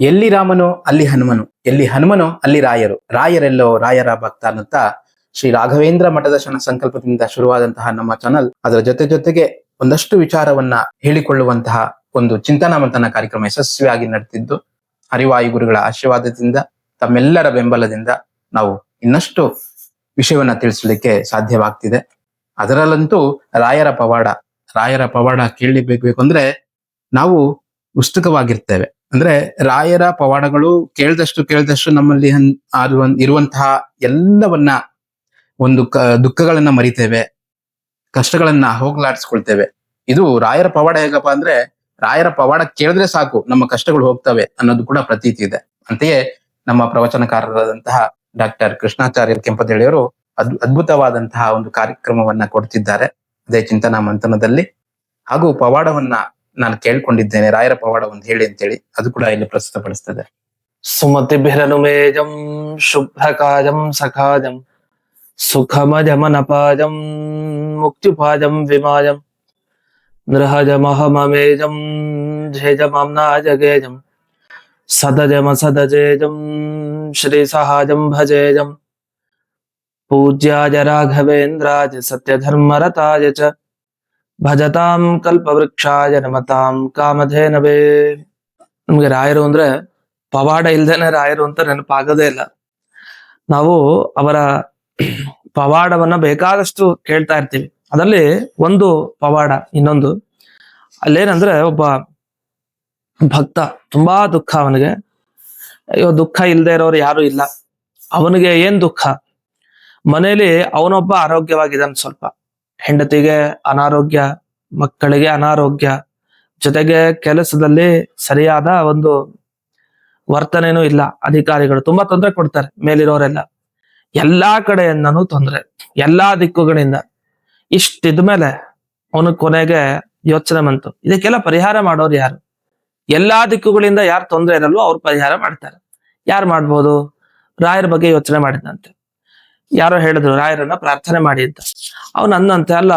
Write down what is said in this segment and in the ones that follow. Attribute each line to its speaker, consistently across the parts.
Speaker 1: ಎಲ್ಲಿ ರಾಮನೋ ಅಲ್ಲಿ ಹನುಮನು, ಎಲ್ಲಿ ಹನುಮನೋ ಅಲ್ಲಿ ರಾಯರು. ರಾಯರೆಲ್ಲೋ ರಾಯರ ಭಕ್ತ ಅನ್ನುತ್ತಾ ಶ್ರೀ ರಾಘವೇಂದ್ರ ಮಠದ ಶನ ಸಂಕಲ್ಪದಿಂದ ಶುರುವಾದಂತಹ ನಮ್ಮ ಚಾನಲ್ ಅದರ ಜೊತೆ ಜೊತೆಗೆ ಒಂದಷ್ಟು ವಿಚಾರವನ್ನ ಹೇಳಿಕೊಳ್ಳುವಂತಹ ಒಂದು ಚಿಂತನಾ ಮಂಥನ ಕಾರ್ಯಕ್ರಮ ಯಶಸ್ವಿಯಾಗಿ ನಡೆದಿದ್ದು, ಹರಿವಾಯು ಗುರುಗಳ ಆಶೀರ್ವಾದದಿಂದ, ತಮ್ಮೆಲ್ಲರ ಬೆಂಬಲದಿಂದ ನಾವು ಇನ್ನಷ್ಟು ವಿಷಯವನ್ನ ತಿಳಿಸಲಿಕ್ಕೆ ಸಾಧ್ಯವಾಗ್ತಿದೆ. ಅದರಲ್ಲಂತೂ ರಾಯರ ಪವಾಡ ರಾಯರ ಪವಾಡ ಕೇಳಲಿಬೇಕು ಅಂದ್ರೆ ನಾವು ಉತ್ಸುಕವಾಗಿರ್ತೇವೆ. ಅಂದ್ರೆ ರಾಯರ ಪವಾಡಗಳು ಕೇಳ್ದಷ್ಟು ಕೇಳ್ದಷ್ಟು ನಮ್ಮಲ್ಲಿ ಇರುವಂತಹ ಎಲ್ಲವನ್ನ ಒಂದು ಕ, ದುಃಖಗಳನ್ನ ಮರಿತೇವೆ, ಕಷ್ಟಗಳನ್ನ ಹೋಗ್ಲಾಡಿಸ್ಕೊಳ್ತೇವೆ. ಇದು ರಾಯರ ಪವಾಡ ಹೇಗಪ್ಪ ಅಂದ್ರೆ ರಾಯರ ಪವಾಡ ಕೇಳಿದ್ರೆ ಸಾಕು, ನಮ್ಮ ಕಷ್ಟಗಳು ಹೋಗ್ತವೆ ಅನ್ನೋದು ಕೂಡ ಪ್ರತೀತಿ ಇದೆ. ಅಂತೆಯೇ ನಮ್ಮ ಪ್ರವಚನಕಾರರಾದಂತಹ ಡಾಕ್ಟರ್ ಕೃಷ್ಣಾಚಾರ್ಯ ಕೆಂಪದೇಳಿಯವರು ಅದ್, ಅದ್ಭುತವಾದಂತಹ ಒಂದು ಕಾರ್ಯಕ್ರಮವನ್ನ ಕೊಡ್ತಿದ್ದಾರೆ. ಅದೇ ಚಿಂತನಾ ಮಂಥನದಲ್ಲಿ. ಹಾಗೂ ಪವಾಡವನ್ನ ನಾನು ಕೇಳ್ಕೊಂಡಿದ್ದೇನೆ. ರಾಯರ ಪವಾಡ ಒಂದು ಹೇಳಿ ಅಂತೇಳಿ. ಅದು ಕೂಡ ಇಲ್ಲಿ ಪ್ರಸ್ತುತಪಡಿಸ್ತದೆ.
Speaker 2: ಸುಮತಿಭಿರನುಮೇಜಂ, ಶುಭ್ರಕಾಜಂ ಸಖಾಜಂ ಸುಖಮಜಮನಪಾಜಂ, ಮುಕ್ತಿಪಾಜಂ, ವಿಮಾಜಂ, ನೃಹಜಮಹಮಮೇಜಂ ಝೇಜಮಾಮ್ನಾಜಗೇಜಂ ಸದಜಮ ಸದಜೇಜಂ ಶ್ರೀಸಹಾಜಂ ಭಜೇಜಂ, ಪೂಜ್ಯಾಜ ರಾಘವೇಂದ್ರಾಜ ಸತ್ಯಧರ್ಮರತಾಯ ಚ ಭಜತಾಂ ಕಲ್ಪವೃಕ್ಷಾಯ ನಮತಾಂ ಕಾಮಧೇನವೇ. ನಮ್ಗೆ ರಾಯರು ಅಂದ್ರೆ ಪವಾಡ ಇಲ್ದೇನೆ ರಾಯರು ಅಂತ ನೆನಪಾಗದೇ ಇಲ್ಲ. ನಾವು ಅವರ ಪವಾಡವನ್ನ ಬೇಕಾದಷ್ಟು ಕೇಳ್ತಾ ಇರ್ತೀವಿ. ಅದರಲ್ಲಿ ಒಂದು ಪವಾಡ, ಇನ್ನೊಂದು. ಅಲ್ಲೇನಂದ್ರೆ ಒಬ್ಬ ಭಕ್ತ, ತುಂಬಾ ದುಃಖ ಅವನಿಗೆ. ಅಯ್ಯೋ, ದುಃಖ ಇಲ್ಲದೆ ಇರೋರು ಯಾರು ಇಲ್ಲ. ಅವನಿಗೆ ಏನ್ ದುಃಖ? ಮನೇಲಿ ಅವನೊಬ್ಬ ಆರೋಗ್ಯವಾಗಿದ್ದಾನೆ ಸ್ವಲ್ಪ. ಹೆಂಡತಿಗೆ ಅನಾರೋಗ್ಯ, ಮಕ್ಕಳಿಗೆ ಅನಾರೋಗ್ಯ ಜೊತೆಗೆ ಕೆಲಸದಲ್ಲಿ ಸರಿಯಾದ ಒಂದು ವರ್ತನೆನೂ ಇಲ್ಲ. ಅಧಿಕಾರಿಗಳು ತುಂಬಾ ತೊಂದರೆ ಕೊಡ್ತಾರೆ ಮೇಲಿರೋರೆಲ್ಲ. ಎಲ್ಲಾ ಕಡೆಯಿಂದನೂ ತೊಂದರೆ. ಎಲ್ಲಾ ದಿಕ್ಕುಗಳಿಂದ. ಇಷ್ಟಿದ್ಮೇಲೆ ಅವನು ಕೊನೆಗೆ ಯೋಚನೆ ಬಂತು. ಇದಕ್ಕೆಲ್ಲ ಪರಿಹಾರ ಮಾಡೋರು ಯಾರು? ಎಲ್ಲಾ ದಿಕ್ಕುಗಳಿಂದ ಯಾರು ತೊಂದರೆ ಇರಲ್ವೋ ಅವ್ರು ಪರಿಹಾರ ಮಾಡ್ತಾರೆ. ಯಾರು ಮಾಡ್ಬೋದು? ರಾಯರ ಬಗ್ಗೆ ಯೋಚನೆ ಮಾಡಿದಂತೆ ಯಾರೋ ಹೇಳಿದ್ರು ರಾಯರನ್ನ ಪ್ರಾರ್ಥನೆ ಮಾಡಿ ಅಂತ. ಅವ್ನು ಅನ್ನಂತೆ ಅಲ್ಲ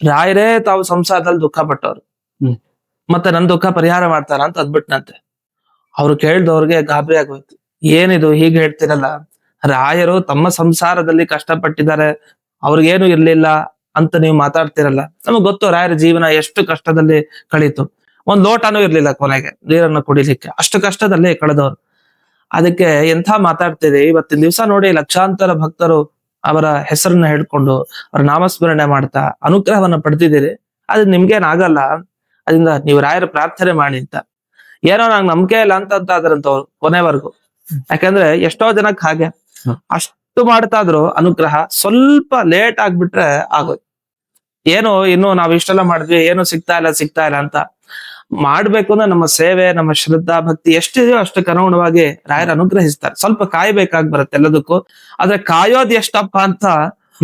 Speaker 2: ರಾಯರೇ ತಾವು ಸಂಸಾರದಲ್ಲಿ ದುಃಖ ಪಟ್ಟವ್ರು. ಮತ್ತೆ ನನ್ ದುಃಖ ಪರಿಹಾರ ಮಾಡ್ತಾರ ಅಂತ ಅದ್ಬಿಟ್ನಂತೆ ಅವ್ರು ಕೇಳ್ದವ್ರಿಗೆ ಗಾಬರಿ ಆಗೋಯ್ತು. ಏನಿದು ಹೀಗೆ ಹೇಳ್ತಿರಲ್ಲ ರಾಯರು ತಮ್ಮ ಸಂಸಾರದಲ್ಲಿ ಕಷ್ಟಪಟ್ಟಿದ್ದಾರೆ ಅವ್ರಿಗೇನು ಇರ್ಲಿಲ್ಲ ಅಂತ ನೀವು ಮಾತಾಡ್ತಿರಲ್ಲ ನಮಗ್ ಗೊತ್ತು ರಾಯರ ಜೀವನ ಎಷ್ಟು ಕಷ್ಟದಲ್ಲಿ ಕಳೀತು. ಒಂದ್ ಲೋಟನೂ ಇರ್ಲಿಲ್ಲ ಕೊನೆಗೆ ನೀರನ್ನು ಕುಡಿಲಿಕ್ಕೆ. ಅಷ್ಟು ಕಷ್ಟದಲ್ಲಿ ಕಳೆದವ್ರು. ಅದಕ್ಕೆ ಎಂಥ ಮಾತಾಡ್ತಿದೆ? ಇವತ್ತಿನ ದಿವಸ ನೋಡಿ ಲಕ್ಷಾಂತರ ಭಕ್ತರು ಅವರ ಹೆಸರನ್ನ ಹೇಳ್ಕೊಂಡು ಅವ್ರ ನಾಮಸ್ಮರಣೆ ಮಾಡ್ತಾ ಅನುಗ್ರಹವನ್ನ ಪಡೆದಿದ್ದೀರಿ ಅದು ನಿಮ್ಗೇನಾಗಲ್ಲ ಅದರಿಂದ ನೀವು ರಾಯರ ಪ್ರಾರ್ಥನೆ ಮಾಡಿ ಅಂತ. ಏನೋ ನಂಗೆ ನಂಬಿಕೆ ಇಲ್ಲ ಅಂತ ಅದ್ರಂತವ್ರು ಕೊನೆವರೆಗೂ. ಯಾಕಂದ್ರೆ ಎಷ್ಟೋ ಜನಕ್ಕೆ ಹಾಗೆ. ಅಷ್ಟು ಮಾಡ್ತಾ ಇದ್ರು ಅನುಗ್ರಹ. ಸ್ವಲ್ಪ ಲೇಟ್ ಆಗ್ಬಿಟ್ರೆ ಆಗೋಯ್ತು. ಏನು ಇನ್ನು ನಾವ್ ಇಷ್ಟೆಲ್ಲ ಮಾಡಿದ್ವಿ ಏನು ಸಿಗ್ತಾ ಇಲ್ಲ ಸಿಗ್ತಾ ಇಲ್ಲ ಅಂತ. ಮಾಡ್ಬೇಕು ಅಂದ್ರೆ ನಮ್ಮ ಸೇವೆ ನಮ್ಮ ಶ್ರದ್ಧಾ ಭಕ್ತಿ ಎಷ್ಟಿದೆಯೋ ಅಷ್ಟು ಕರುಣವಾಗಿ ರಾಯರ ಅನುಗ್ರಹಿಸ್ತಾರೆ. ಸ್ವಲ್ಪ ಕಾಯ್ಬೇಕಾಗಿ ಬರುತ್ತೆ ಎಲ್ಲದಕ್ಕೂ. ಆದ್ರೆ ಕಾಯೋದ್ ಎಷ್ಟಪ್ಪ ಅಂತ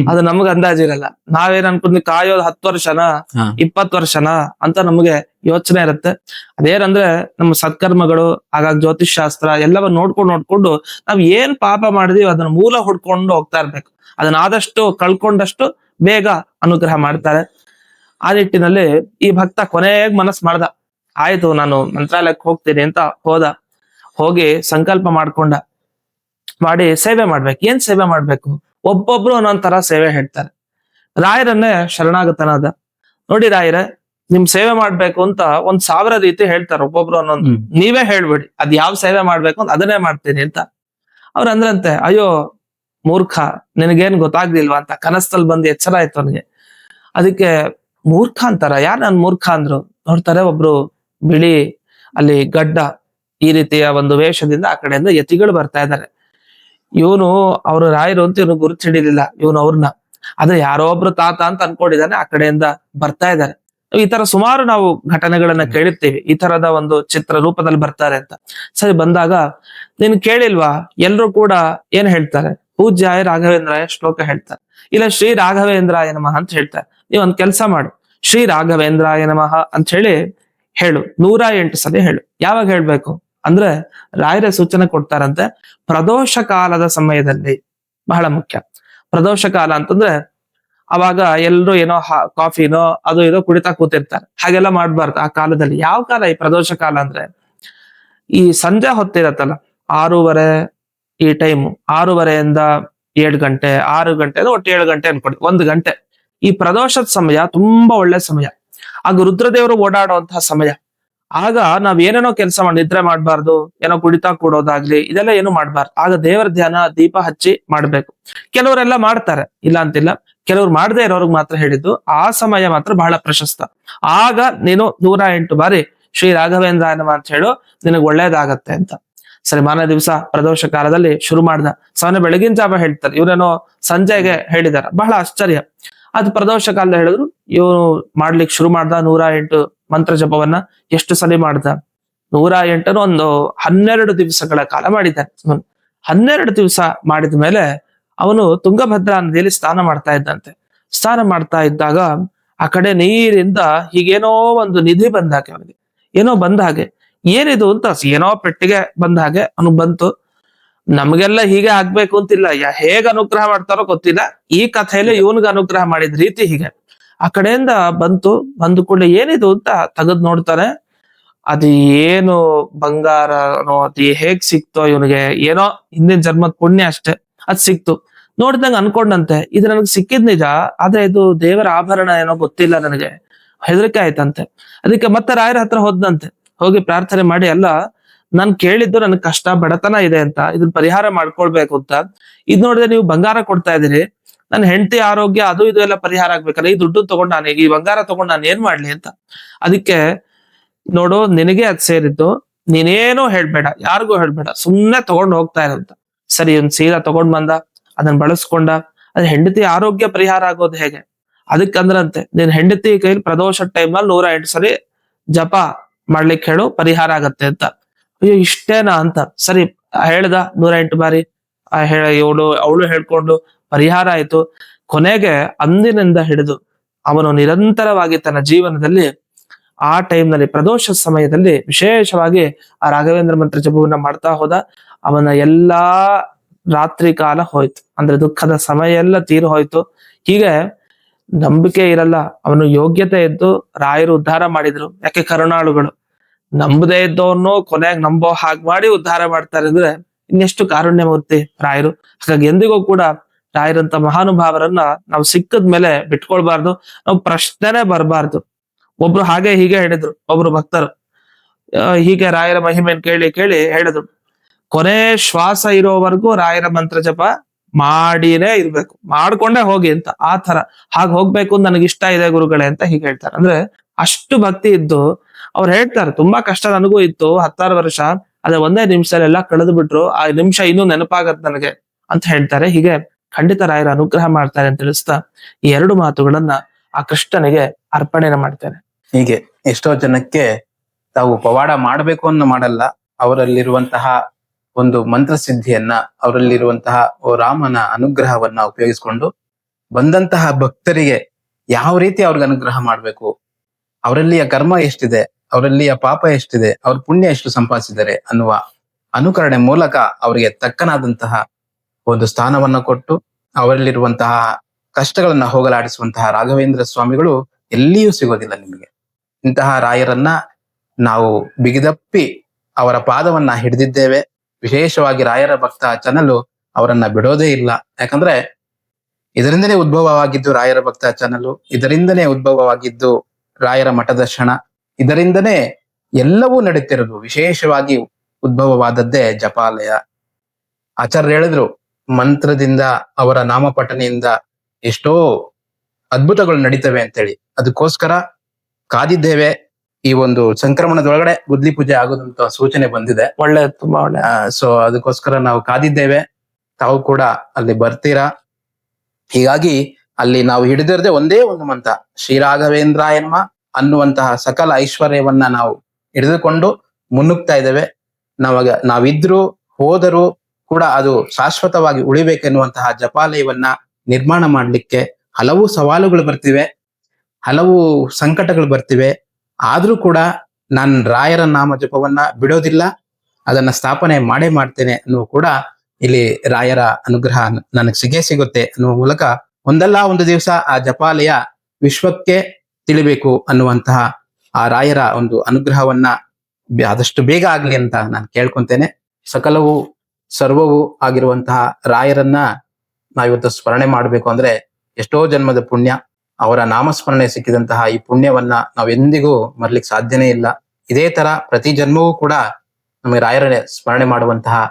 Speaker 2: ಅದು ನಮ್ಗೆ ಅಂದಾಜಿರಲ್ಲ ನಾವೇನ್ ಅನ್ಕೊಂಡ್ವಿ ಕಾಯೋದ್ ಹತ್ತು ವರ್ಷನ
Speaker 1: ಇಪ್ಪತ್
Speaker 2: ಇಪ್ಪತ್ತು ವರ್ಷನ ಅಂತ ನಮಗೆ ಯೋಚನೆ ಇರುತ್ತೆ. ಅದೇನಂದ್ರೆ ನಮ್ಮ ಸತ್ಕರ್ಮಗಳು ಹಾಗಾಗಿ ಜ್ಯೋತಿಷ್ ಶಾಸ್ತ್ರ ಎಲ್ಲವ ನೋಡ್ಕೊಂಡು ನೋಡ್ಕೊಂಡು ನಾವ್ ಏನ್ ಪಾಪ ಮಾಡಿದೀವಿ ಅದನ್ನ ಮೂಲ ಹುಡ್ಕೊಂಡು ಹೋಗ್ತಾ ಇರ್ಬೇಕು. ಅದನ್ನ ಆದಷ್ಟು ಕಳ್ಕೊಂಡಷ್ಟು ಬೇಗ ಅನುಗ್ರಹ ಮಾಡ್ತಾರೆ. ಆ ನಿಟ್ಟಿನಲ್ಲಿ ಈ ಭಕ್ತ ಕೊನೆಗ್ ಮನಸ್ ಮಾಡ್ದ. ಆಯ್ತು ನಾನು ಮಂತ್ರಾಲಯಕ್ಕೆ ಹೋಗ್ತೀನಿ ಅಂತ ಹೋದ. ಹೋಗಿ ಸಂಕಲ್ಪ ಮಾಡ್ಕೊಂಡ. ಮಾಡಿ ಸೇವೆ ಮಾಡ್ಬೇಕು. ಏನ್ ಸೇವೆ ಮಾಡ್ಬೇಕು? ಒಬ್ಬೊಬ್ರು ಒಂದೊಂದ್ ತರ ಸೇವೆ ಹೇಳ್ತಾರೆ. ರಾಯರನ್ನೇ ಶರಣಾಗತನಾದ. ನೋಡಿ ರಾಯರ ನಿಮ್ ಸೇವೆ ಮಾಡ್ಬೇಕು ಅಂತ ಒಂದ್ ಸಾವಿರ ರೀತಿ ಹೇಳ್ತಾರೆ ಒಬ್ಬೊಬ್ರು ಒಂದೊಂದು. ನೀವೇ ಹೇಳ್ಬಿಡಿ. ಅದ್ ಯಾವ ಸೇವೆ ಮಾಡ್ಬೇಕು ಅಂತ ಅದನ್ನೇ ಮಾಡ್ತೀನಿ ಅಂತ. ಅವ್ರ ಅಂದ್ರಂತೆ ಅಯ್ಯೋ ಮೂರ್ಖ ನಿನಗೇನ್ ಗೊತ್ತಾಗ್ಲಿಲ್ವಾ ಅಂತ? ಕನಸಲ್ಲಿ ಬಂದು ಎಚ್ಚರ ಆಯ್ತು ಅವನಿಗೆ. ಅದಕ್ಕೆ ಮೂರ್ಖ ಅಂತಾರ? ಯಾರು ನನ್ ಮೂರ್ಖ ಅಂದ್ರು? ನೋಡ್ತಾರೆ ಒಬ್ರು ಬಿಳಿ ಅಲ್ಲಿ ಗಡ್ಡ ಈ ರೀತಿಯ ಒಂದು ವೇಷದಿಂದ ಆ ಕಡೆಯಿಂದ ಯತಿಗಳು ಬರ್ತಾ ಇದ್ದಾರೆ. ಇವನು ಅವರು ರಾಯರು ಅಂತ ಇವನು ಗುರುತು ಹಿಡಿಲಿಲ್ಲ ಇವನು ಅವ್ರನ್ನ. ಆದ್ರೆ ಯಾರೋ ಒಬ್ರು ತಾತ ಅಂತ ಅನ್ಕೊಂಡಿದ್ದಾನೆ ಆ ಕಡೆಯಿಂದ ಬರ್ತಾ ಇದ್ದಾರೆ. ಈ ತರ ಸುಮಾರು ನಾವು ಘಟನೆಗಳನ್ನ ಕೇಳಿರ್ತೀವಿ. ಈ ತರದ ಒಂದು ಚಿತ್ರ ರೂಪದಲ್ಲಿ ಬರ್ತಾರೆ ಅಂತ. ಸರಿ ಬಂದಾಗ ನೀನ್ ಕೇಳಿಲ್ವಾ? ಎಲ್ರು ಕೂಡ ಏನ್ ಹೇಳ್ತಾರೆ? ಪೂಜ್ಯಾಯ ರಾಘವೇಂದ್ರಾಯ ಶ್ಲೋಕ ಹೇಳ್ತಾರೆ. ಇಲ್ಲ ಶ್ರೀ ರಾಘವೇಂದ್ರಾಯ ನಮಃ ಅಂತ ಹೇಳ್ತಾರೆ. ನೀವ್ ಒಂದ್ ಕೆಲಸ ಮಾಡು. ಶ್ರೀ ರಾಘವೇಂದ್ರಾಯ ನಮಃ ಅಂತ ಹೇಳಿ ಹೇಳು. ನೂರ ಎಂಟು ಸಲ ಹೇಳು. ಯಾವಾಗ ಹೇಳ್ಬೇಕು? ಅಂದ್ರೆ ರಾಯರ ಸೂಚನೆ ಕೊಡ್ತಾರಂತೆ ಪ್ರದೋಷ ಕಾಲದ ಸಮಯದಲ್ಲಿ. ಬಹಳ ಮುಖ್ಯ. ಪ್ರದೋಷ ಕಾಲ ಅಂತಂದ್ರೆ ಅವಾಗ ಎಲ್ರು ಏನೋ ಕಾಫಿನೋ ಅದು ಏನೋ ಕುಡಿತಾ ಕೂತಿರ್ತಾರೆ. ಹಾಗೆಲ್ಲ ಮಾಡ್ಬಾರ್ದು ಆ ಕಾಲದಲ್ಲಿ. ಯಾವ ಕಾಲ ಈ ಪ್ರದೋಷ ಕಾಲ ಅಂದ್ರೆ? ಈ ಸಂಜೆ ಹೊತ್ತಿರತ್ತಲ್ಲ, ಆರೂವರೆ ಈ ಟೈಮು. ಆರೂವರೆಯಿಂದ ಏಳು ಗಂಟೆ, ಆರು ಗಂಟೆ ಒಟ್ಟು ಏಳು ಗಂಟೆ ಅನ್ಕೊಡಿ, ಒಂದು ಗಂಟೆ. ಈ ಪ್ರದೋಷದ ಸಮಯ ತುಂಬಾ ಒಳ್ಳೆ ಸಮಯ. ಆಗ ರುದ್ರದೇವರು ಓಡಾಡುವಂತಹ ಸಮಯ. ಆಗ ನಾವ್ ಏನೇನೋ ಕೆಲಸ ಮಾಡಿ ನಿದ್ರೆ ಮಾಡಬಾರ್ದು, ಏನೋ ಕುಡಿತಾ ಕೂಡೋದಾಗ್ಲಿ, ಇದೆಲ್ಲ ಏನು ಮಾಡಬಾರ್ದು. ಆಗ ದೇವರ ಧ್ಯಾನ, ದೀಪ ಹಚ್ಚಿ ಮಾಡ್ಬೇಕು. ಕೆಲವರೆಲ್ಲ ಮಾಡ್ತಾರೆ, ಇಲ್ಲ ಅಂತಿಲ್ಲ. ಕೆಲವ್ರು ಮಾಡದೇ ಇರೋರ್ಗ್ ಮಾತ್ರ ಹೇಳಿದ್ದು, ಆ ಸಮಯ ಮಾತ್ರ ಬಹಳ ಪ್ರಶಸ್ತ. ಆಗ ನೀನು ನೂರ ಎಂಟು ಬಾರಿ ಶ್ರೀ ರಾಘವೇಂದ್ರ ನಮ ಅಂತ ಹೇಳು, ನಿನಗೆ ಒಳ್ಳೇದಾಗತ್ತೆ ಅಂತ. ಸರಿ ಮಾನ ದಿವಸ, ಪ್ರದೋಷ ಕಾಲದಲ್ಲಿ ಶುರು ಮಾಡ್ದ. ಸಾಮಾನ್ಯ ಬೆಳಗಿನ ಜಾವ ಹೇಳ್ತಾರೆ. ಇವ್ರೇನೋ ಸಂಜೆಗೆ ಹೇಳಿದಾರ. ಬಹಳ ಆಶ್ಚರ್ಯ. ಅದು ಪ್ರದೋಷ ಕಾಲ ಹೇಳಿದ್ರು, ಇವನು ಮಾಡ್ಲಿಕ್ಕೆ ಶುರು ಮಾಡ್ದ ನೂರ ಎಂಟು ಮಂತ್ರ ಜಪವನ್ನ ಎಷ್ಟು ಸಲ ಮಾಡ್ದ? ನೂರ ಎಂಟನು ಒಂದು ಹನ್ನೆರಡು ದಿವಸಗಳ ಕಾಲ ಹ್ಮ್. ಹನ್ನೆರಡು ದಿವಸ ಮಾಡಿದ ಮೇಲೆ ಅವನು ತುಂಗಭದ್ರಾ ನದಿಯಲ್ಲಿ ಸ್ನಾನ ಮಾಡ್ತಾ ಇದ್ದಂತೆ. ಸ್ನಾನ ಮಾಡ್ತಾ ಇದ್ದಾಗ ಆ ಕಡೆ ನೀರಿಂದ ಹೀಗೇನೋ ಒಂದು ನಿಧಿ ಬಂದ ಹಾಗೆ ಅವನಿಗೆ. ಏನೋ ಬಂದ ಹಾಗೆ. ಏನಿದು ಅಂತ ಏನೋ ಪೆಟ್ಟಿಗೆ ಬಂದ ಹಾಗೆ ಅವನಿಗೆ ಬಂತು. ನಮಗೆಲ್ಲ ಹೀಗೆ ಆಗ್ಬೇಕು ಅಂತಿಲ್ಲ. ಹೇಗ ಅನುಗ್ರಹ ಮಾಡ್ತಾರೋ ಗೊತ್ತಿಲ್ಲ. ಈ ಕಥೆಯಲ್ಲಿ ಇವನ್ಗೆ ಅನುಗ್ರಹ ಮಾಡಿದ ರೀತಿ ಹೀಗೆ. ಆ ಕಡೆಯಿಂದ ಬಂತು, ಬಂದು ಕೂಡಲೇ ಏನಿದು ಅಂತ ತೆಗೆದ್ ನೋಡ್ತಾನೆ. ಅದು ಏನು ಬಂಗಾರನೋ ಅದು ಹೇಗ್ ಸಿಕ್ತೋ ಇವನಿಗೆ, ಏನೋ ಹಿಂದಿನ ಜನ್ಮದ ಪುಣ್ಯ ಅಷ್ಟೇ. ಅದ್ ಸಿಕ್ತು. ನೋಡಿದಂಗ ಅನ್ಕೊಂಡಂತೆ, ಇದು ನನಗೆ ಸಿಕ್ಕಿದ್ ನಿಜ, ಆದ್ರೆ ಇದು ದೇವರ ಆಭರಣ ಏನೋ ಗೊತ್ತಿಲ್ಲ ನನಗೆ. ಹೆದರಿಕೆ ಆಯ್ತಂತೆ. ಅದಕ್ಕೆ ಮತ್ತೆ ರಾಯರ ಹತ್ರ ಹೋದಂತೆ ಹೋಗಿ ಪ್ರಾರ್ಥನೆ ಮಾಡಿ, ಅಲ್ಲ ನಾನ್ ಕೇಳಿದ್ದು ನನ್ ಕಷ್ಟ, ಬಡತನ ಇದೆ ಅಂತ ಇದನ್ನ ಪರಿಹಾರ ಮಾಡ್ಕೊಳ್ಬೇಕು ಅಂತ. ಇದ್ ನೋಡಿದ್ರೆ ನೀವು ಬಂಗಾರ ಕೊಡ್ತಾ ಇದೀರಿ ನನ್ನ ಹೆಂಡತಿ ಆರೋಗ್ಯ ಅದು ಇದು ಎಲ್ಲ ಪರಿಹಾರ ಆಗ್ಬೇಕಲ್ಲ, ಈ ದುಡ್ಡು ತಗೊಂಡ್ ನಾನು, ಈ ಬಂಗಾರ ತಗೊಂಡ್ ನಾನು ಏನ್ ಮಾಡ್ಲಿ ಅಂತ. ಅದಕ್ಕೆ ನೋಡು, ನಿನಗೆ ಅದ್ ಸೇರಿದ್ದು. ನೀನೇನೋ ಹೇಳ್ಬೇಡ, ಯಾರಿಗೂ ಹೇಳ್ಬೇಡ, ಸುಮ್ನೆ ತಗೊಂಡ್ ಹೋಗ್ತಾ ಇರಂತ ಸರಿ, ಒಂದ್ ಸೀರಾ ತಗೊಂಡ್ ಬಂದ ಅದನ್ನ ಬಳಸ್ಕೊಂಡ. ಅದ್ ಹೆಂಡತಿ ಆರೋಗ್ಯ ಪರಿಹಾರ ಆಗೋದು ಹೇಗೆ? ಅದಕ್ಕಂದ್ರಂತೆ ನೀನ್ ಹೆಂಡತಿ ಕೈಲಿ ಪ್ರದೋಷ ಟೈಮಲ್ಲಿ ನೂರ ಎಂಟು ಸರಿ ಜಪ ಮಾಡ್ಲಿಕ್ಕೆ ಹೇಳು, ಪರಿಹಾರ ಆಗತ್ತೆ ಅಂತ. ಅಯ್ಯೋ, ಇಷ್ಟೇನಾ ಅಂತ. ಸರಿ, ಹೇಳ್ದ ನೂರ ಎಂಟು ಬಾರಿ. ಆ, ಹೇಳ, ಇವಳು, ಅವಳು ಹೇಳ್ಕೊಂಡು ಪರಿಹಾರ ಆಯ್ತು. ಕೊನೆಗೆ ಅಂದಿನಿಂದ ಹಿಡಿದು ಅವನು ನಿರಂತರವಾಗಿ ತನ್ನ ಜೀವನದಲ್ಲಿ ಆ ಟೈಮ್ನಲ್ಲಿ ಪ್ರದೋಷ ಸಮಯದಲ್ಲಿ ವಿಶೇಷವಾಗಿ ಆ ರಾಘವೇಂದ್ರ ಮಂತ್ರ ಜಪವನ್ನ ಮಾಡ್ತಾ ಹೋದ. ಅವನ ಎಲ್ಲಾ ರಾತ್ರಿ ಕಾಲ ಹೋಯ್ತು. ಅಂದ್ರೆ ದುಃಖದ ಸಮಯ ಎಲ್ಲ ತೀರು ಹೋಯ್ತು. ಹೀಗೆ ನಂಬಿಕೆ ಇರಲ್ಲ. ಅವನು ಯೋಗ್ಯತೆ ಇದ್ದು ರಾಯರು ಉದ್ಧಾರ ಮಾಡಿದ್ರು. ಯಾಕೆ ಕರುಣಾಳುಗಳು? ನಂಬದೇ ಇದ್ದವನು ಕೊನೆಗೆ ನಂಬೋ ಹಾಗೆ ಮಾಡಿ ಉದ್ಧಾರ ಮಾಡ್ತಾರೆ ಅಂದ್ರೆ ಇನ್ನೆಷ್ಟು ಕಾರುಣ್ಯ ಮೂರ್ತಿ ರಾಯರು. ಹಾಗಾಗಿ ಎಂದಿಗೂ ಕೂಡ ರಾಯರಂತ ಮಹಾನುಭಾವರನ್ನ ನಾವು ಸಿಕ್ಕದ ಮೇಲೆ ಬಿಟ್ಕೊಳ್ಬಾರ್ದು, ನಾವು ಪ್ರಶ್ನೆನೆ ಬರಬಾರ್ದು. ಒಬ್ರು ಹಾಗೆ ಹೀಗೆ ಹೇಳಿದ್ರು, ಒಬ್ರು ಭಕ್ತರು. ಹೀಗೆ ರಾಯರ ಮಹಿಮೆಯನ್ನು ಕೇಳಿ ಕೇಳಿ ಹೇಳಿದ್ರು. ಕೊನೆ ಶ್ವಾಸ ಇರೋವರೆಗೂ ರಾಯರ ಮಂತ್ರ ಜಪ ಮಾಡಿನೇ ಇರ್ಬೇಕು. ಮಾಡ್ಕೊಂಡೇ ಹೋಗಿ ಅಂತ, ಆ ತರ ಹಾಗೆ ಹೋಗ್ಬೇಕು ನನಗೆ ಇಷ್ಟ ಇದೆ ಗುರುಗಳೇ ಅಂತ ಹೀಗೆ ಹೇಳ್ತಾರೆ. ಅಂದ್ರೆ ಅಷ್ಟು ಭಕ್ತಿ ಇದ್ದು ಅವ್ರು ಹೇಳ್ತಾರೆ, ತುಂಬಾ ಕಷ್ಟ ನನಗೂ ಇತ್ತು, ಹತ್ತಾರು ವರ್ಷ ಅದೇ ಒಂದೇ ನಿಮಿಷದಲ್ಲಿ ಎಲ್ಲ ಕಳೆದು ಬಿಟ್ರು ಆ ನಿಮಿಷ ಇನ್ನೂ ನೆನಪಾಗತ್ ನನಗೆ, ಅಂತ ಹೇಳ್ತಾರೆ. ಹೀಗೆ ಖಂಡಿತ ರಾಯರ ಅನುಗ್ರಹ ಮಾಡ್ತಾರೆ ಅಂತ ತಿಳಿಸ್ತಾ ಈ ಎರಡು ಮಾತುಗಳನ್ನ ಆ ಕೃಷ್ಣನಿಗೆ ಅರ್ಪಣೆನ ಮಾಡ್ತಾರೆ
Speaker 1: ಹೀಗೆ ಎಷ್ಟೋ ಜನಕ್ಕೆ ತಾವು ಪವಾಡ ಮಾಡಬೇಕು ಅನ್ನೋ ಮಾಡಲ್ಲ, ಅವರಲ್ಲಿರುವಂತಹ ಒಂದು ಮಂತ್ರಸಿದ್ಧಿಯನ್ನ, ಅವರಲ್ಲಿರುವಂತಹ ಓ ರಾಮನ ಅನುಗ್ರಹವನ್ನ ಉಪಯೋಗಿಸಿಕೊಂಡು ಬಂದಂತಹ ಭಕ್ತರಿಗೆ ಯಾವ ರೀತಿ ಅವ್ರಿಗೆ ಅನುಗ್ರಹ ಮಾಡಬೇಕು ಅವರಲ್ಲಿಯ ಕರ್ಮ ಎಷ್ಟಿದೆ? ಅವರಲ್ಲಿಯ ಪಾಪ ಎಷ್ಟಿದೆ? ಅವ್ರ ಪುಣ್ಯ ಎಷ್ಟು ಸಂಪಾದಿಸಿದರೆ ಅನ್ನುವ ಅನುಕರಣೆ ಮೂಲಕ ಅವರಿಗೆ ತಕ್ಕನಾದಂತಹ ಒಂದು ಸ್ಥಾನವನ್ನ ಕೊಟ್ಟು, ಅವರಲ್ಲಿರುವಂತಹ ಕಷ್ಟಗಳನ್ನ ಹೋಗಲಾಡಿಸುವಂತಹ ರಾಘವೇಂದ್ರ ಸ್ವಾಮಿಗಳು ಎಲ್ಲಿಯೂ ಸಿಗೋದಿಲ್ಲ ನಿಮಗೆ. ಇಂತಹ ರಾಯರನ್ನ ನಾವು ಬಿಗಿದಪ್ಪಿ ಅವರ ಪಾದವನ್ನ ಹಿಡಿದಿದ್ದೇವೆ. ವಿಶೇಷವಾಗಿ ರಾಯರ ಭಕ್ತ ಚನಲು ಅವರನ್ನ ಬಿಡೋದೇ ಇಲ್ಲ. ಯಾಕಂದ್ರೆ ಇದರಿಂದನೇ ಉದ್ಭವವಾಗಿದ್ದು ರಾಯರ ಭಕ್ತ ಚನಲು ಇದರಿಂದನೇ ಉದ್ಭವವಾಗಿದ್ದು ರಾಯರ ಮಠದರ್ಶನ ಇದರಿಂದನೇ ಎಲ್ಲವೂ ನಡೀತಿರೋದು ವಿಶೇಷವಾಗಿ ಉದ್ಭವವಾದದ್ದೇ ಜಪಾಲಯ. ಆಚಾರ್ಯ ಹೇಳಿದ್ರು ಮಂತ್ರದಿಂದ ಅವರ ನಾಮಪಠನೆಯಿಂದ ಎಷ್ಟೋ ಅದ್ಭುತಗಳು ನಡೀತವೆ ಅಂತೇಳಿ. ಅದಕ್ಕೋಸ್ಕರ ಕಾದಿದ್ದೇವೆ. ಈ ಒಂದು ಸಂಕ್ರಮಣದೊಳಗಡೆ ಗುದ್ಲಿ ಪೂಜೆ ಆಗೋದಂತ ಸೂಚನೆ ಬಂದಿದೆ.
Speaker 2: ಒಳ್ಳೆ ತುಂಬಾ ಒಳ್ಳೆ.
Speaker 1: ಸೊ ಅದಕ್ಕೋಸ್ಕರ ನಾವು ಕಾದಿದ್ದೇವೆ. ತಾವು ಕೂಡ ಅಲ್ಲಿ ಬರ್ತೀರಾ? ಹೀಗಾಗಿ ಅಲ್ಲಿ ನಾವು ಹಿಡಿದಿರದೆ ಒಂದೇ ಒಂದು ಮಂತ್ರ. ಶ್ರೀರಾಘವೇಂದ್ರ ಎನ್ಮ ಅನ್ನುವಂತಹ ಸಕಲ ಐಶ್ವರ್ಯವನ್ನ ನಾವು ಹಿಡಿದುಕೊಂಡು ಮುನ್ನುಗ್ತಾ ಇದ್ದೇವೆ. ನಮಗ ನಾವಿದ್ರು ಹೋದರೂ ಕೂಡ ಅದು ಶಾಶ್ವತವಾಗಿ ಉಳಿಬೇಕೆನ್ನುವಂತಹ ಜಪಾಲಯವನ್ನ ನಿರ್ಮಾಣ ಮಾಡಲಿಕ್ಕೆ ಹಲವು ಸವಾಲುಗಳು ಬರ್ತಿವೆ, ಹಲವು ಸಂಕಟಗಳು ಬರ್ತಿವೆ. ಆದ್ರೂ ಕೂಡ ನಾನು ರಾಯರ ನಾಮ ಜಪವನ್ನ ಬಿಡೋದಿಲ್ಲ, ಅದನ್ನ ಸ್ಥಾಪನೆ ಮಾಡೇ ಮಾಡ್ತೇನೆ ಅನ್ನುವ ಕೂಡ ಇಲ್ಲಿ ರಾಯರ ಅನುಗ್ರಹ ನನಗೆ ಸಿಗೇ ಸಿಗುತ್ತೆ ಅನ್ನುವ ಮೂಲಕ ಒಂದಲ್ಲ ಒಂದು ದಿವಸ ಆ ಜಪಾಲಯ ವಿಶ್ವಕ್ಕೆ ತಿಳಿಬೇಕು ಅನ್ನುವಂತಹ ಆ ರಾಯರ ಒಂದು ಅನುಗ್ರಹವನ್ನ ಆದಷ್ಟು ಬೇಗ ಆಗ್ಲಿ ಅಂತ ನಾನು ಕೇಳ್ಕೊಂತೇನೆ. ಸಕಲವು ಸರ್ವವು ಆಗಿರುವಂತಹ ರಾಯರನ್ನ ನಾವಿವತ್ತು ಸ್ಮರಣೆ ಮಾಡಬೇಕು ಅಂದ್ರೆ ಎಷ್ಟೋ ಜನ್ಮದ ಪುಣ್ಯ, ಅವರ ನಾಮಸ್ಮರಣೆ ಸಿಕ್ಕಿದಂತಹ ಈ ಪುಣ್ಯವನ್ನ ನಾವೆಂದಿಗೂ ಮರ್ಲಿಕ್ಕೆ ಸಾಧ್ಯನೇ ಇಲ್ಲ. ಇದೇ ತರ ಪ್ರತಿ ಜನ್ಮವೂ ಕೂಡ ನಮಗೆ ರಾಯರ ಸ್ಮರಣೆ ಮಾಡುವಂತಹ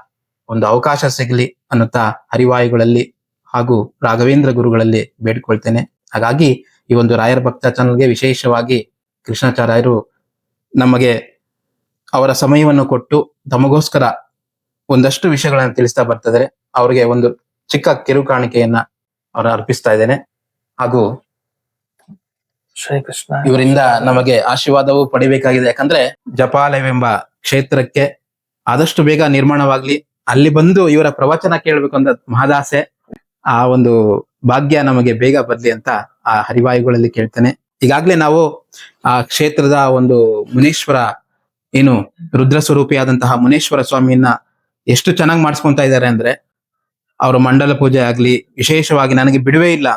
Speaker 1: ಒಂದು ಅವಕಾಶ ಸಿಗಲಿ ಅನ್ನುತ್ತಾ ಹರಿವಾಯುಗಳಲ್ಲಿ ಹಾಗೂ ರಾಘವೇಂದ್ರ ಗುರುಗಳಲ್ಲಿ ಬೇಡ್ಕೊಳ್ತೇನೆ. ಹಾಗಾಗಿ ಈ ಒಂದು ರಾಯರ ಭಕ್ತ ಚಾನಲ್ಗೆ ವಿಶೇಷವಾಗಿ ಕೃಷ್ಣಾಚಾರ್ಯರು ನಮಗೆ ಅವರ ಸಮಯವನ್ನು ಕೊಟ್ಟು ತಮಗೋಸ್ಕರ ಒಂದಷ್ಟು ವಿಷಯಗಳನ್ನು ತಿಳಿಸ್ತಾ ಬರ್ತಿದ್ದಾರೆ ಅವರಿಗೆ ಒಂದು ಚಿಕ್ಕ ಕಿರುಕಾಣಿಕೆಯನ್ನ ಅವರ ಅರ್ಪಿಸ್ತಾ ಇದ್ದೇನೆ. ಹಾಗೂ
Speaker 2: ಶ್ರೀಕೃಷ್ಣ.
Speaker 1: ಇವರಿಂದ ನಮಗೆ ಆಶೀರ್ವಾದವು ಪಡಿಬೇಕಾಗಿದೆ. ಯಾಕಂದ್ರೆ ಜಪಾಲಯವೆಂಬ ಕ್ಷೇತ್ರಕ್ಕೆ ಆದಷ್ಟು ಬೇಗ ನಿರ್ಮಾಣವಾಗ್ಲಿ. ಅಲ್ಲಿ ಬಂದು ಇವರ ಪ್ರವಚನ ಕೇಳಬೇಕು ಅಂತ ಮಹದಾಸೆ ಆ ಒಂದು ಭಾಗ್ಯ ನಮಗೆ ಬೇಗ ಬರ್ಲಿ ಅಂತ ಆ ಹರಿವಾಯುಗಳಲ್ಲಿ ಕೇಳ್ತೇನೆ. ಈಗಾಗಲೇ ನಾವು ಆ ಕ್ಷೇತ್ರದ ಒಂದು ಮುನೇಶ್ವರ ಏನು ರುದ್ರ ಸ್ವರೂಪಿಯಾದಂತಹ ಮುನೇಶ್ವರ ಸ್ವಾಮಿಯನ್ನ ಎಷ್ಟು ಚೆನ್ನಾಗಿ ಮಾಡಿಸ್ಕೊಂತ ಇದ್ದಾರೆ ಅಂದ್ರೆ ಅವರ ಮಂಡಲ ಪೂಜೆ ಆಗ್ಲಿ, ವಿಶೇಷವಾಗಿ ನನಗೆ ಬಿಡುವೆ ಇಲ್ಲ.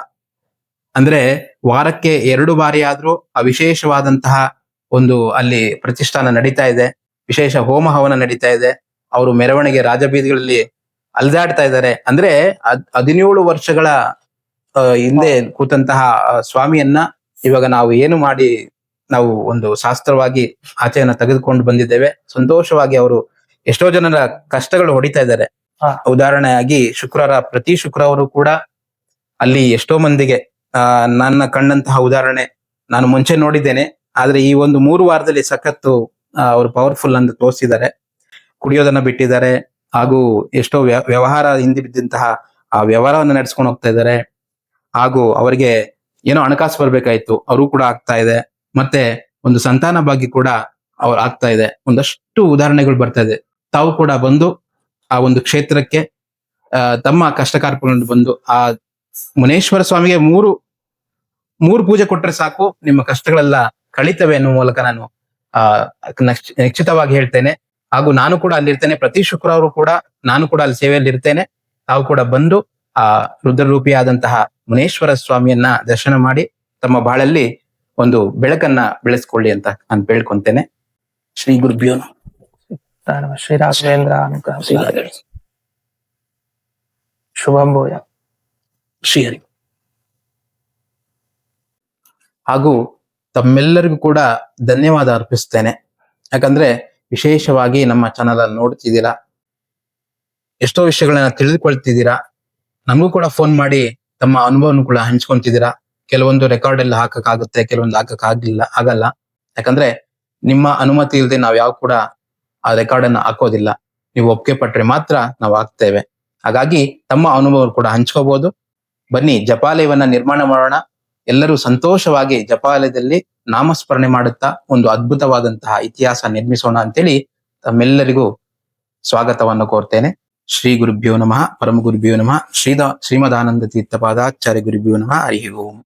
Speaker 1: ಅಂದ್ರೆ ವಾರಕ್ಕೆ ಎರಡು ಬಾರಿ ಆದ್ರೂ ಆ ವಿಶೇಷವಾದಂತಹ ಒಂದು ಅಲ್ಲಿ ಪ್ರತಿಷ್ಠಾನ ನಡೀತಾ ಇದೆ. ವಿಶೇಷ ಹೋಮ ಹವನ ನಡೀತಾ ಇದೆ. ಅವರು ಮೆರವಣಿಗೆ ರಾಜಬೀದಿಗಳಲ್ಲಿ ಅಲ್ದಾಡ್ತಾ ಇದ್ದಾರೆ. ಅಂದ್ರೆ ಹದ್- ಹದಿನೇಳು ವರ್ಷಗಳ ಹಿಂದೆ ಕೂತಂತಹ ಸ್ವಾಮಿಯನ್ನ ಇವಾಗ ನಾವು ಏನು ಮಾಡಿ ನಾವು ಒಂದು ಶಾಸ್ತ್ರವಾಗಿ ಆಚೆಯನ್ನ ತೆಗೆದುಕೊಂಡು ಬಂದಿದ್ದೇವೆ. ಸಂತೋಷವಾಗಿ ಅವರು ಎಷ್ಟೋ ಜನರ ಕಷ್ಟಗಳು ಹೊಡಿತಾ ಇದ್ದಾರೆ. ಉದಾಹರಣೆಯಾಗಿ ಶುಕ್ರವಾರ ಪ್ರತಿ ಶುಕ್ರವಾರ ಕೂಡ ಅಲ್ಲಿ ಎಷ್ಟೋ ಮಂದಿಗೆ ಆ ನನ್ನ ಕಂಡಂತಹ ಉದಾಹರಣೆ ನಾನು ಮುಂಚೆ ನೋಡಿದ್ದೇನೆ. ಆದ್ರೆ ಈ ಒಂದು ಮೂರು ವಾರದಲ್ಲಿ ಸಖತ್ತು ಅವರು ಪವರ್ಫುಲ್ ಅಂತ ತೋರಿಸಿದ್ದಾರೆ. ಕುಡಿಯೋದನ್ನ ಬಿಟ್ಟಿದ್ದಾರೆ. ಹಾಗೂ ಎಷ್ಟೋ ವ್ಯ- ವ್ಯವಹಾರ ಹಿಂದೆ ಬಿದ್ದಂತಹ ಆ ವ್ಯವಹಾರವನ್ನು ನಡೆಸ್ಕೊಂಡು ಹೋಗ್ತಾ ಇದ್ದಾರೆ. ಹಾಗೂ ಅವರಿಗೆ ಏನೋ ಹಣಕಾಸು ಬರ್ಬೇಕಾಯ್ತು, ಅವರು ಕೂಡ ಆಗ್ತಾ ಇದೆ. ಮತ್ತೆ ಒಂದು ಸಂತಾನ ಭಾಗ್ಯ ಕೂಡ ಅವ್ರು ಆಗ್ತಾ ಇದೆ. ಒಂದಷ್ಟು ಉದಾಹರಣೆಗಳು ಬರ್ತಾ ಇದೆ. ತಾವು ಕೂಡ ಬಂದು ಆ ಒಂದು ಕ್ಷೇತ್ರಕ್ಕೆ ತಮ್ಮ ಕಷ್ಟ ಬಂದು ಆ ಮುನೇಶ್ವರ ಸ್ವಾಮಿಗೆ ಮೂರು ಮೂರು ಪೂಜೆ ಕೊಟ್ಟರೆ ಸಾಕು, ನಿಮ್ಮ ಕಷ್ಟಗಳೆಲ್ಲ ಕಳಿತವೆ ಅನ್ನುವ ಮೂಲಕ ನಾನು, ಆ ನಿಶ್ಚಿತವಾಗಿ ಹೇಳ್ತೇನೆ. ಹಾಗೂ ನಾನು ಕೂಡ ಅಲ್ಲಿರ್ತೇನೆ. ಪ್ರತಿ ಶುಕ್ರವಾರ ಕೂಡ ನಾನು ಕೂಡ ಅಲ್ಲಿ ಸೇವೆಯಲ್ಲಿ ಇರ್ತೇನೆ ತಾವು ಕೂಡ ಬಂದು ಆ ರುದ್ರರೂಪಿಯಾದಂತಹ ಮುನೇಶ್ವರ ಸ್ವಾಮಿಯನ್ನ ದರ್ಶನ ಮಾಡಿ ತಮ್ಮ ಬಾಳಲ್ಲಿ ಒಂದು ಬೆಳಕನ್ನ ಬೆಳೆಸ್ಕೊಳ್ಳಿ ಅಂತ ನಾನು ಬೇಡ್ಕೊಂತೇನೆ. ಶ್ರೀ ಗುರುಭ್ಯೋ.
Speaker 2: ಶ್ರೀ ರಾಘವೇಂದ್ರ ಅನುಗ್ರಹ ಶ್ರೀ
Speaker 1: ಶ್ರೀಹರಿ ಹಾಗೂ ತಮ್ಮೆಲ್ಲರಿಗೂ ಕೂಡ ಧನ್ಯವಾದ ಅರ್ಪಿಸ್ತೇನೆ. ಯಾಕಂದ್ರೆ ವಿಶೇಷವಾಗಿ ನಮ್ಮ ಚಾನಲ್ ಅನ್ನು ನೋಡ್ತಿದ್ದೀರಾ? ಎಷ್ಟೋ ವಿಷಯಗಳನ್ನ ತಿಳಿದುಕೊಳ್ತಿದ್ದೀರಾ? ನಮಗೂ ಕೂಡ ಫೋನ್ ಮಾಡಿ ತಮ್ಮ ಅನುಭವನ ಕೂಡ ಹಂಚ್ಕೊಂತಿದ್ದೀರಾ? ಕೆಲವೊಂದು ರೆಕಾರ್ಡ್ ಎಲ್ಲ ಹಾಕಕ್ಕಾಗುತ್ತೆ, ಕೆಲವೊಂದು ಹಾಕಕ್ ಆಗಿಲ್ಲ. ಆಗಲ್ಲ ಯಾಕಂದ್ರೆ ನಿಮ್ಮ ಅನುಮತಿ ಇಲ್ಲದೆ ನಾವು ಯಾವ ಕೂಡ ಆ ರೆಕಾರ್ಡ್ ಅನ್ನ ಹಾಕೋದಿಲ್ಲ. ನೀವು ಒಪ್ಪಿಗೆ ಪಟ್ರೆ ಮಾತ್ರ ನಾವು ಹಾಕ್ತೇವೆ. ಹಾಗಾಗಿ ತಮ್ಮ ಅನುಭವ ಕೂಡ ಹಂಚ್ಕೋಬಹುದು ಬನ್ನಿ, ಜಪಾಲಯವನ್ನ ನಿರ್ಮಾಣ ಮಾಡೋಣ. ಎಲ್ಲರೂ ಸಂತೋಷವಾಗಿ ಜಪಾಲಯದಲ್ಲಿ ನಾಮಸ್ಮರಣೆ ಮಾಡುತ್ತಾ ಒಂದು ಅದ್ಭುತವಾದಂತಹ ಇತಿಹಾಸ ನಿರ್ಮಿಸೋಣ ಅಂತೇಳಿ ತಮ್ಮೆಲ್ಲರಿಗೂ ಸ್ವಾಗತವನ್ನು ಕೋರ್ತೇನೆ. ಶ್ರೀ ಗುರುಭ್ಯೋ ನಮಃ, ಪರಮ ಗುರುಭ್ಯೋ ನಮಃ, ಶ್ರೀದ ಶ್ರೀಮದಾನಂದ ತೀರ್ಥಪಾದಾಚಾರ್ಯ ಗುರುಭ್ಯೋ ನಮಃ ಹರಿ ಓಂ.